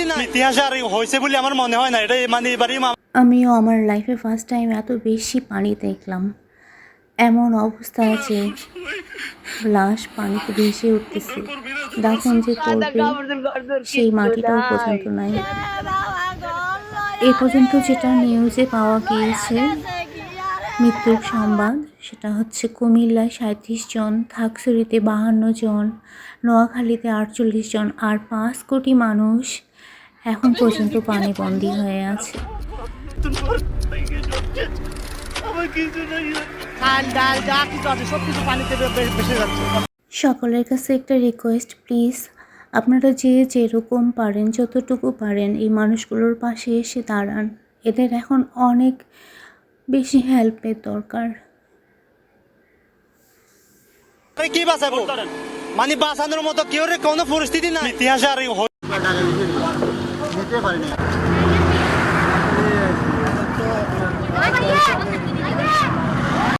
পরিস্থিতি না ইতিহাস আর হয়েছে বলে আমার মনে হয় না এটা মানে এবারই আমিও আমার লাইফে ফার্স্ট টাইম এত বেশি পানি দেখলাম। এমন অবস্থা আছে লাশ পানিতে ভেসে উঠতেছে। দাফন যে করবে সেই মাটিটাও পর্যন্ত নাই। এ পর্যন্ত যেটা নিউজে পাওয়া গিয়েছে মৃত্যুর সংবাদ সেটা হচ্ছে কুমিল্লায় সাঁত্রিশ জন থাকসুরিতে বাহান্ন জন নোয়াখালীতে আটচল্লিশ জন আর পাঁচ কোটি মানুষ এখন পর্যন্ত পানিবন্দী হয়ে আছে। সকলের কাছে একটা রিকোয়েস্ট প্লিজ আপনারা যে যেরকম পারেন যতটুকু পারেন এই মানুষগুলোর পাশে এসে দাঁড়ান। এদের এখন অনেক বেশি হেল্পের দরকার। কি বাঁচাবো? মানে বাঁচানোর মতো কেউ কোনো পরিস্থিতি না ইতিহাস আর নিতে পারিনি